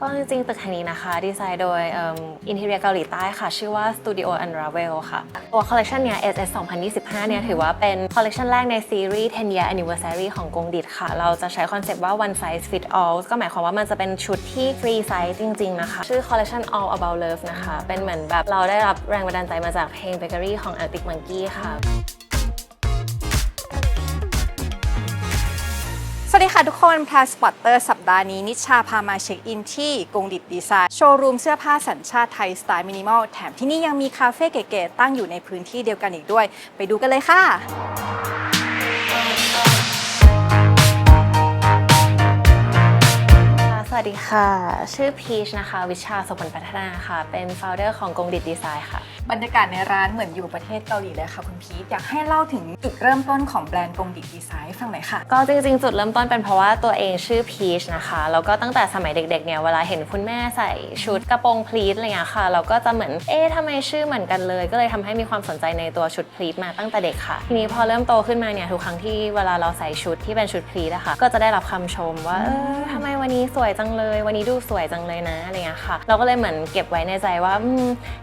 ก็จริงๆ ตึกแห่งนี้นะคะ ดีไซน์โดยอินเท i รียเกาหลีใต้ค่ะ ชื่อว่า Studio Unravel ค่ะ ตัวคอลเลคชันเนี้ย SS 2025 เนี่ย ถือว่าเป็นคอลเลคชันแรกในซีรีส์ 10 year anniversary ของกงดิดค่ะ เราจะใช้คอนเซปต์ว่า one size fit all ก็หมายความว่ามันจะเป็นชุดที่ free size จริง ๆ นะคะ ชื่อคอลเลคชัน all about love นะคะ เป็นเหมือนแบบเราได้รับแรงบันดาลใจมาจากเพลง Bakery ของ Arctic Monkey ค่ะ วัสดีค่ะทุกคนพลาสปอตเตอร์สัปดาห์นี้ นิชาพามาเช็คอินที่กรงดิดดีไซน์โชว์รูมเสื้อผ้าสัญชาติไทย สไตล์มินิมอล แถมที่นี่ยังมีคาเฟ่เก๋ๆตั้งอยู่ในพื้นที่เดียวกันอีกด้วย ไปดูกันเลยค่ะสวัสดีค่ะ ชื่อพีชนะคะ วิชาสมผลพัฒนาค่ะ เป็น founder ของกงดิดดีไซน์ค่ะ บรรยากาศในร้านเหมือนอยู่ประเทศเกาหลีเลยค่ะคุณพีทอยากให้เล่าถึงจุดเริ่มต้นของแบรนด์กงดิดีไซน์ฟังหน่อยค่ะ ก็จริงๆ จุดเริ่มต้นเป็นเพราะว่าตัวเองชื่อพีชนะคะ แล้วก็ตั้งแต่สมัยเด็กๆเนี่ยเวลาเห็นคุณแม่ใส่ชุดกระโปรงพลีทอะไรเงี้ยค่ะเราก็จะเหมือนเอ๊ะทำไมชื่อเหมือนกันเลย ก็เลยทำให้มีความสนใจในตัวชุดพลีทมาตั้งแต่เด็กค่ะ ทีนี้พอเริ่มโตขึ้นมาเนี่ยทุกครั้งที่เวลาเราใส่ชุดที่เป็นชุดพลีทอะค่ะก็จะได้รับคำชมว่าเออทำไมวันนี้สวยจังเลย วันนี้ดูสวยจังเลยนะอะไรเงี้ยค่ะ เราก็เลยเหมือนเก็บไว้ในใจว่า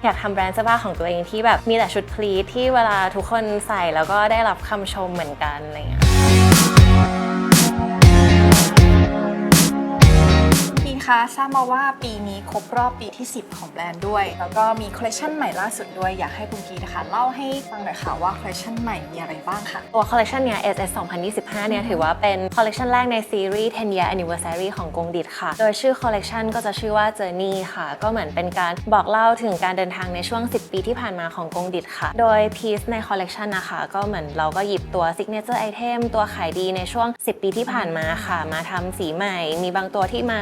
อยากทำแบรนด์เสื้อผ้าของตัวเองที่แบบมีแต่ชุดพลีทที่เวลาทุกคนใส่แล้วก็ได้รับคำชมเหมือนกันอะไรเงี้ย คะทราบมาว่าปีนี้ครบรอบปีที่ 10 ของแบรนด์ด้วย แล้วก็มีคอลเลคชันใหม่ล่าสุดด้วย อยากให้คุณพีทนะคะเล่าให้ฟังหน่อยค่ะว่าคอลเลคชันใหม่มีอะไรบ้างค่ะ ตัวคอลเลคชันเนี้ย SS 2025 เนี่ยถือว่าเป็นคอลเลคชันแรกในซีรีส์ 10 year anniversary ของกงดิดค่ะ โดยชื่อคอลเลคชันก็จะชื่อว่า Journey ค่ะ ก็เหมือนเป็นการบอกเล่าถึงการเดินทางในช่วง 10 ปีที่ผ่านมาของกงดิดค่ะ โดยพีซในคอลเลคชันนะคะก็เหมือนเราก็หยิบตัว signature item ตัวขายดีในช่วง 10 ปีที่ผ่านมาค่ะ มาทำสีใหม่ มีบางตัวที่มา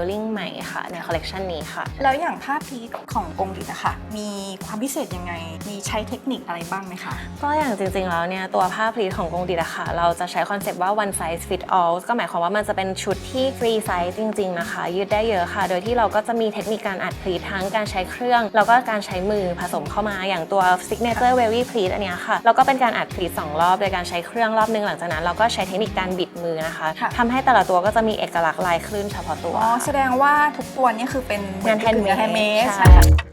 remodeling ใหม่ค่ะ ในคอลเลคชันนี้ค่ะ แล้วอย่างผ้าพีทของกงดิดนะคะ มีความพิเศษยังไง มีใช้เทคนิคอะไรบ้างไหมคะ ก็อย่างจริงๆแล้วเนี่ยตัวผ้าพลีทของกงดิดอะค่ะเราจะใช้คอนเซปต์ว่า one size fit all ก็หมายความว่ามันจะเป็นชุดที่ free size จริง ๆ นะคะ ยืดได้เยอะค่ะ โดยที่เราก็จะมีเทคนิคการอัดพลีททั้งการใช้เครื่อง แล้วก็การใช้มือผสมเข้ามาอย่างตัว signature wavy pleat อันเนี้ยค่ะแล้วก็เป็นการอัดพลีทสองรอบโดยการใช้เครื่องรอบหนึงหลังจากนั้นเราก็ใช้เทคนิคการบิดมือนะคะค่ะทำให้แต่ละตัวก็จะมีเอกลักษณ์ลายคลื่นเฉพาะตัวอ๋อแสดงว่าทุกตัวนี่คือเป็นงาน handmade แฮนด์เมดใช่ใช่ค่ะ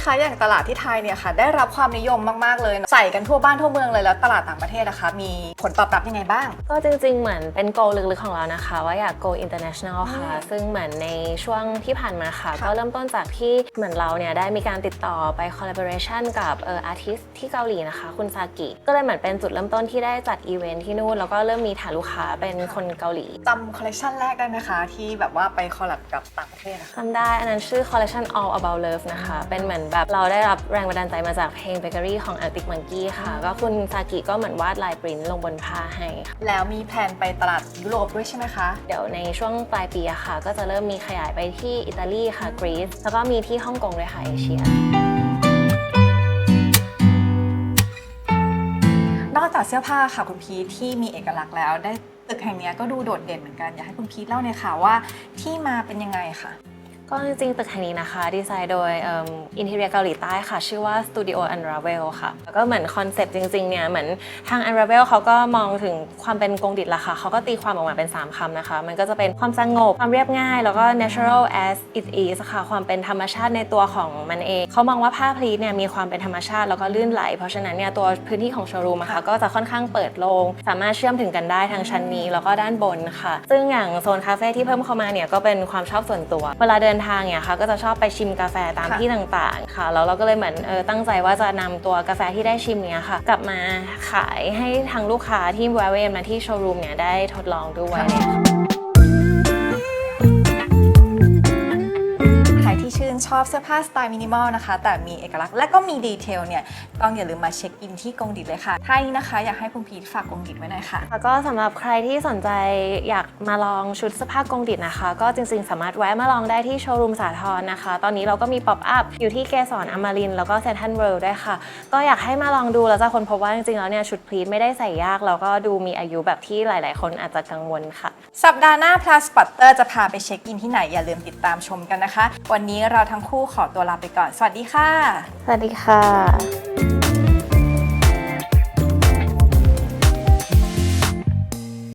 คุณพีทคะอย่างตลาดที่ไทยเนี่ยค่ะ ได้รับความนิยมมากๆเลย ใส่กันทั่วบ้านทั่วเมืองเลยแล้วตลาดต่างประเทศนะคะ มีผลตอบรับยังไงบ้าง ก็จริง ๆ เหมือนเป็น goal ลึกๆของเรานะคะ ว่าอยาก go international ค่ะ ซึ่งเหมือนในช่วงที่ผ่านมาค่ะค่ะก็เริ่มต้นจากที่เหมือนเราเนี่ยได้มีการติดต่อไป collaboration กับเอ่อ artist ที่เกาหลีนะคะ คุณซากิ ก็เลยเหมือนเป็นจุดเริ่มต้นที่ได้จัดอีเวนท์ที่นู่นแล้วก็เริ่มมีฐานลูกค้าเป็นคนเกาหลีจำคอลเลคชันแรกได้ไหมคะที่แบบว่าไปคอลแลบกับต่างประเทศนะคะจำได้อันนั้นชื่อ collection all about love นะคะเป็นเหมือนแบบเราได้รับแรงบันดาลใจมาจากเพลง bakery ของ Arctic Monkey ค่ะ ก็คุณซากิก็เหมือนวาดลายปริ้นท์ลงบนผ้าให้ค่ะแล้วมีแพลนไปตลาดยุโรปด้วยใช่ไหมคะ เดี๋ยวในช่วงปลายปีอะค่ะ ก็จะเริ่มมีขยายไปที่อิตาลีค่ะกรีซแล้วก็มีที่ฮ่องกงด้วยค่ะเอเชีย นอกจากเสื้อผ้าค่ะคุณพีทที่มีเอกลักษณ์แล้ว ได้ตึกแห่งเนี้ยก็ดูโดดเด่นเหมือนกัน อยากให้คุณพีทเล่าหน่อยค่ะว่าที่มาเป็นยังไงค่ะ ก็จริงๆ ตึกแห่งนี้นะคะ ดีไซน์โดยอินเท i รียเกาหลีใต้ค่ะ ชื่อว่า Studio Unravel ค่ะ แล้วก็เหมือนคอนเซปต์จริงๆ เนี่ย เหมือนทาง Unravel เขาก็มองถึงความเป็นกงดิดละค่ะ เขาก็ตีความออกมาเป็น 3คำนะคะ มันก็จะเป็นความสงบ ความเรียบง่าย แล้วก็ natural as it is ค่ะ ความเป็นธรรมชาติในตัวของมันเอง เขามองว่าผ้าพลีเนี่ยมีความเป็นธรรมชาติแล้วก็ลื่นไหล เพราะฉะนั้นเนี่ยตัวพื้นที่ของโชว์รูมค่ะก็จะค่อนข้างเปิดโลง สามารถเชื่อมถึงกันได้ทั้งชั้นนี้แล้วก็ด้านบนค่ะ ซึ่งอย่างโซนคาเฟ่ที่เพิ่มเข้ามาเนี่ยก็เป็นความชอบส่วนตัว เวลาเดินทางเนี่ยค่ะก็จะชอบไปชิมกาแฟตามค่ะที่ต่างๆค่ะแล้วเราก็เลยเหมือนเออตั้งใจว่าจะนำตัวกาแฟที่ได้ชิมเนี่ยค่ะ กลับมาขายให้ทางลูกค้าที่แวะเวียนมาที่โชว์รูมเนี่ยได้ทดลองด้วย อบเสื้อผ้าสไตล์มินิมอลนะคะ แต่มีเอกลักษณ์และก็มีดีเทลเนี่ยต้องอย่าลืมมาเช็คอินที่กงดิดเลยค่ะท้ายนี้นะคะ อยากให้คุณพีทฝากกงดิดไว้หน่อยค่ะ แล้วก็สำหรับใครที่สนใจอยากมาลองชุดเสื้อผ้ากงดิดนะคะ ก็จริงๆ สามารถแวะมาลองได้ที่โชว์รูมสาทรนะคะ ตอนนี้เราก็มีป๊อปอัพอยู่ที่เกสรอมรินทร์แล้วก็เซนทรัลเวิลด์ด้วยค่ะ ก็อยากให้มาลองดูแล้วจะคนพบว่าจริงๆแล้วเนี่ยชุดพลีทไม่ได้ใส่ยากแล้วก็ดูมีอายุแบบที่หลาย ๆ คนอาจจะกังวลค่ะ สัปดาห์หน้า Plus Spotter จะพาไปเช็คอินที่ไหนอย่าลืมติดตามชมกันนะคะ วันนี้เราทั้งคู่ขอตัวลาไปก่อน สวัสดีค่ะ สวัสดีค่ะ